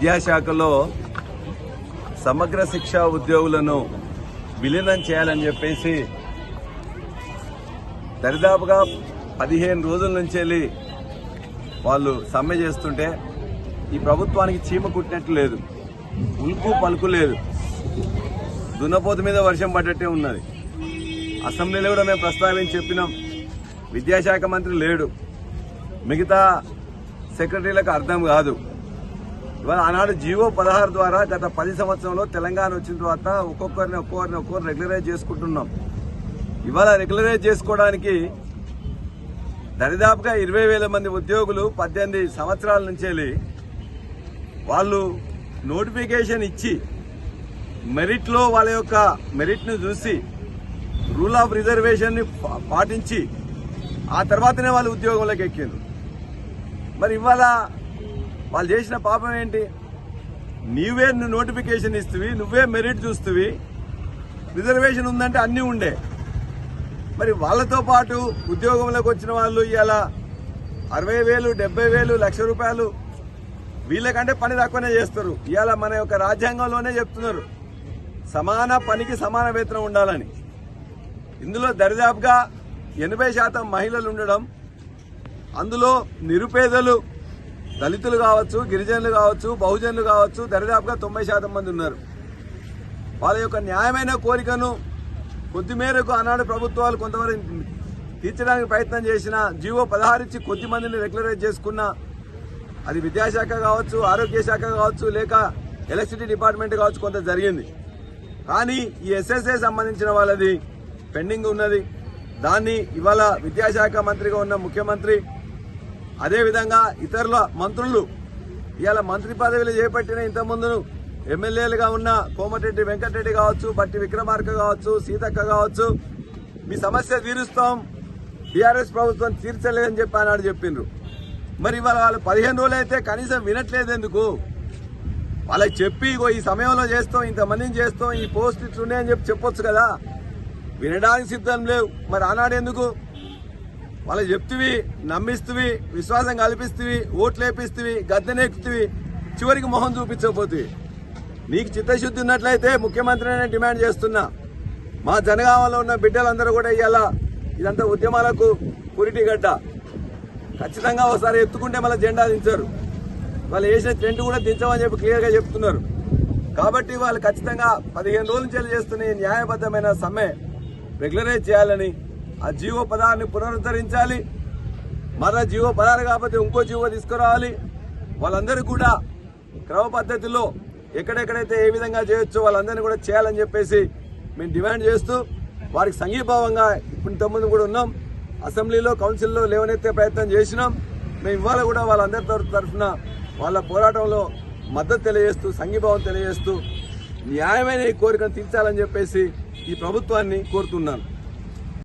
విద్యాశాఖలో సమగ్ర శిక్షా ఉద్యోగులను విలీనం చేయాలని చెప్పేసి దరిదాపుగా పదిహేను రోజుల నుంచి వెళ్ళి వాళ్ళు సమ్మె చేస్తుంటే ఈ ప్రభుత్వానికి చీమ కుట్టినట్టు లేదు. ఉల్కు పలుకు లేదు. దున్నపోతు మీద వర్షం పడ్డట్టే ఉన్నది. అసెంబ్లీలో కూడా మేము ప్రస్తావించి చెప్పినాం. విద్యాశాఖ మంత్రి లేడు. మిగతా సెక్రటరీలకు అర్థం కాదు. ఇవాళ ఆనాడు జీవో పదహారు ద్వారా గత పది సంవత్సరంలో తెలంగాణ వచ్చిన తర్వాత ఒక్కొక్కరిని ఒక్కొక్కరిని ఒక్కొక్కరు రెగ్యులరైజ్ చేసుకుంటున్నాం. ఇవాళ రెగ్యులరైజ్ చేసుకోవడానికి దరిదాపుగా ఇరవై వేల మంది ఉద్యోగులు పద్దెనిమిది సంవత్సరాల నుంచి వెళ్ళి వాళ్ళు నోటిఫికేషన్ ఇచ్చి మెరిట్లో వాళ్ళ యొక్క మెరిట్ను చూసి రూల్ ఆఫ్ రిజర్వేషన్ని పాటించి ఆ తర్వాతనే వాళ్ళు ఉద్యోగంలోకి ఎక్కారు మరి ఇవాళ వాళ్ళు చేసిన పాపం ఏంటి? నీవే నువ్వు నోటిఫికేషన్ ఇస్తువి నువ్వే మెరిట్ చూస్తువి. రిజర్వేషన్ ఉందంటే అన్నీ ఉండే. మరి వాళ్ళతో పాటు ఉద్యోగంలోకి వచ్చిన వాళ్ళు ఇవాళ అరవై వేలు డెబ్బై వేలు లక్ష రూపాయలు వీళ్ళకంటే పని తక్కువనే చేస్తారు. ఇవాళ మన యొక్క రాజ్యాంగంలోనే చెప్తున్నారు. సమాన పనికి సమాన వేతనం ఉండాలని. ఇందులో దరిదాపుగా ఎనభై శాతం మహిళలు ఉండడం అందులో నిరుపేదలు దళితులు కావచ్చు గిరిజనులు కావచ్చు బహుజనులు కావచ్చు దరిదాపుగా తొంభై శాతం మంది ఉన్నారు. వాళ్ళ యొక్క న్యాయమైన కోరికను కొద్ది మేరకు ఆనాడు ప్రభుత్వాలు కొంతవరకు తీర్చడానికి ప్రయత్నం చేసిన జీవో పదహారు ఇచ్చి కొద్ది మందిని రెగ్యులరైజ్ చేసుకున్న అది విద్యాశాఖ కావచ్చు ఆరోగ్య శాఖ కావచ్చు లేక ఎలక్ట్రిసిటీ డిపార్ట్మెంట్ కావచ్చు కొంత జరిగింది. కానీ ఈ ఎస్ఎస్ఏ సంబంధించిన వాళ్ళది పెండింగ్ ఉన్నది. దాన్ని ఇవాళ విద్యాశాఖ మంత్రిగా ఉన్న ముఖ్యమంత్రి అదేవిధంగా ఇతరుల మంత్రులు ఇవాళ మంత్రి పదవిలు చేపట్టిన ఇంతకుముందు ఎమ్మెల్యేలుగా ఉన్న కోమటిరెడ్డి వెంకటరెడ్డి కావచ్చు బట్టి విక్రమార్క కావచ్చు సీతక్క కావచ్చు మీ సమస్య తీరుస్తాం టీఆర్ఎస్ ప్రభుత్వం తీర్చలేదని చెప్పి ఆనాడు చెప్పిండ్రు. మరి ఇవాళ వాళ్ళు పదిహేను రోజులు అయితే కనీసం వినట్లేదు ఎందుకు? వాళ్ళకి చెప్పి ఇగో ఈ సమయంలో చేస్తాం ఇంతమందిని చేస్తాం ఈ పోస్ట్ ఇట్లున్నాయని చెప్పి చెప్పొచ్చు కదా? వినడానికి సిద్ధం లేవు. మరి ఆనాడు ఎందుకు? వాళ్ళకి చెప్తివి నమ్మిస్తువి విశ్వాసం కల్పిస్తువి ఓట్లు వేపిస్తువి గద్దెనెక్కుతువి చివరికి మొహం చూపించకపోతే నీకు చిత్తశుద్ధి ఉన్నట్లయితే ముఖ్యమంత్రినే డిమాండ్ చేస్తున్నా. మా జనగామలో ఉన్న బిడ్డలందరూ కూడా ఇవాళ ఇదంతా ఉద్యమాలకు పురిటి గడ్డ. ఖచ్చితంగా ఒకసారి ఎత్తుకుంటే మళ్ళీ జెండా దించారు. వాళ్ళు వేసిన టెంట్ కూడా దించమని చెప్పి క్లియర్గా చెప్తున్నారు. కాబట్టి వాళ్ళు ఖచ్చితంగా పదిహేను రోజుల నుంచి చేస్తున్న న్యాయబద్ధమైన సమ్మె రెగ్యులరైజ్ చేయాలని ఆ జీవో పదాన్ని పునరుద్ధరించాలి. మరలా జీవో పదాలు కాకపోతే ఇంకో జీవో తీసుకురావాలి. వాళ్ళందరూ కూడా క్రమ పద్ధతిలో ఎక్కడెక్కడైతే ఏ విధంగా చేయొచ్చో వాళ్ళందరినీ కూడా చేయాలని చెప్పేసి మేము డిమాండ్ చేస్తూ వారికి సంఘీభావంగా ఇప్పుడు తొమ్మిది కూడా ఉన్నాం. అసెంబ్లీలో కౌన్సిల్లో లేవనెత్తే ప్రయత్నం చేసినాం. మేము ఇవాళ కూడా వాళ్ళందరి తరఫు- తరఫున వాళ్ళ పోరాటంలో మద్దతు తెలియజేస్తూ సంఘీభావం తెలియజేస్తూ న్యాయమైన ఈ కోరికను తీర్చాలని చెప్పేసి ఈ ప్రభుత్వాన్ని కోరుతున్నాను.